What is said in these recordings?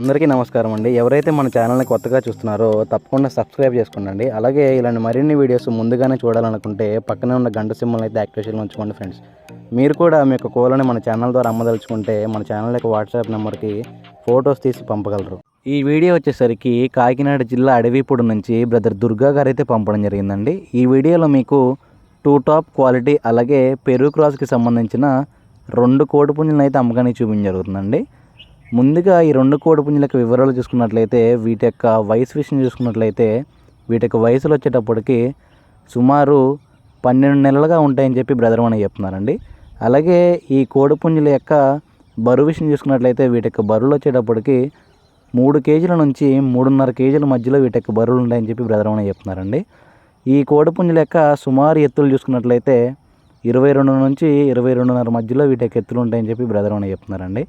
అందరికీ నమస్కారం అండి. ఎవరైతే మన ఛానల్ని కొత్తగా చూస్తున్నారో తప్పకుండా సబ్స్క్రైబ్ చేసుకోండి అలాగే ఇలాంటి మరిన్ని వీడియోస్ ముందుగానే చూడాలనుకుంటే పక్కనే ఉన్న గంట సింబల్ అయితే యాక్టివేషన్లో ఉంచుకోండి ఫ్రెండ్స్. మీరు కూడా మీ యొక్క కోలని మన ఛానల్ ద్వారా అమ్మదలుచుకుంటే మన ఛానల్ యొక్క వాట్సాప్ నెంబర్కి ఫొటోస్ తీసి పంపగలరు. ఈ వీడియో వచ్చేసరికి కాకినాడ జిల్లా అడవిపూడి నుంచి బ్రదర్ దుర్గా గారు అయితే పంపడం జరిగిందండి. ఈ వీడియోలో మీకు టూ టాప్ క్వాలిటీ అలాగే పెరుగు క్రాస్కి సంబంధించిన రెండు కోడి పుంజులను అయితే అమ్మకానికి చూపించడం జరుగుతుందండి. ముందుగా ఈ రెండు కోడి పుంజుల యొక్క వివరాలు చూసుకున్నట్లయితే వీటి యొక్క వయసు విషయం చూసుకున్నట్లయితే వీటి యొక్క వయసులు వచ్చేటప్పటికి సుమారు పన్నెండు నెలలుగా ఉంటాయని చెప్పి బ్రదర్ అని చెప్తున్నారండి. అలాగే ఈ కోడి పుంజుల యొక్క బరువు విషయం చూసుకున్నట్లయితే వీటి యొక్క బరువులు వచ్చేటప్పటికి మూడు కేజీల నుంచి మూడున్నర కేజీల మధ్యలో వీటి యొక్క బరువులు ఉంటాయని చెప్పి బ్రదర్ అని చెప్తున్నారండి. ఈ కోడి పుంజుల యొక్క సుమారు ఎత్తులు చూసుకున్నట్లయితే ఇరవై రెండు నుంచి ఇరవై రెండున్నర మధ్యలో వీటి యొక్క ఎత్తులు ఉంటాయని చెప్పి బ్రదర్ అని చెప్తున్నారండి.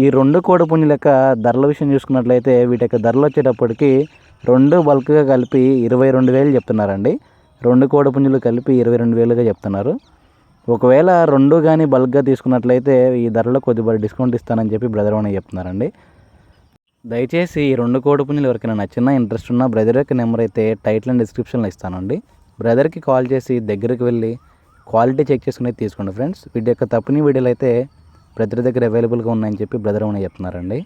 ఈ రెండు కోడి పుంజుల యొక్క ధరల విషయం చూసుకున్నట్లయితే వీటి యొక్క ధరలు వచ్చేటప్పటికి రెండు బల్క్గా కలిపి ఇరవై రెండు వేలు చెప్తున్నారండి. రెండు కోడి పుంజులు కలిపి ఇరవై రెండు వేలుగా చెప్తున్నారు. ఒకవేళ రెండు కానీ బల్క్గా తీసుకున్నట్లయితే ఈ ధరలో కొద్దిగా డిస్కౌంట్ ఇస్తానని చెప్పి బ్రదర్ అని చెప్తున్నారండి. దయచేసి ఈ రెండు కోడి పుంజులు ఎవరికైనా నచ్చినా ఇంట్రెస్ట్ ఉన్న బ్రదర్ యొక్క నెంబర్ అయితే టైటిల్ అండ్ డిస్క్రిప్షన్లో ఇస్తానండి. బ్రదర్కి కాల్ చేసి దగ్గరికి వెళ్ళి క్వాలిటీ చెక్ చేసుకుని తీసుకోండి ఫ్రెండ్స్. వీటి యొక్క తప్పుని వీడియోలు అయితే బ్రదర్ దగ్గర అవైలబుల్గా ఉన్నాయని చెప్పి బ్రదర్ ఏమైనా చెప్తున్నారండి?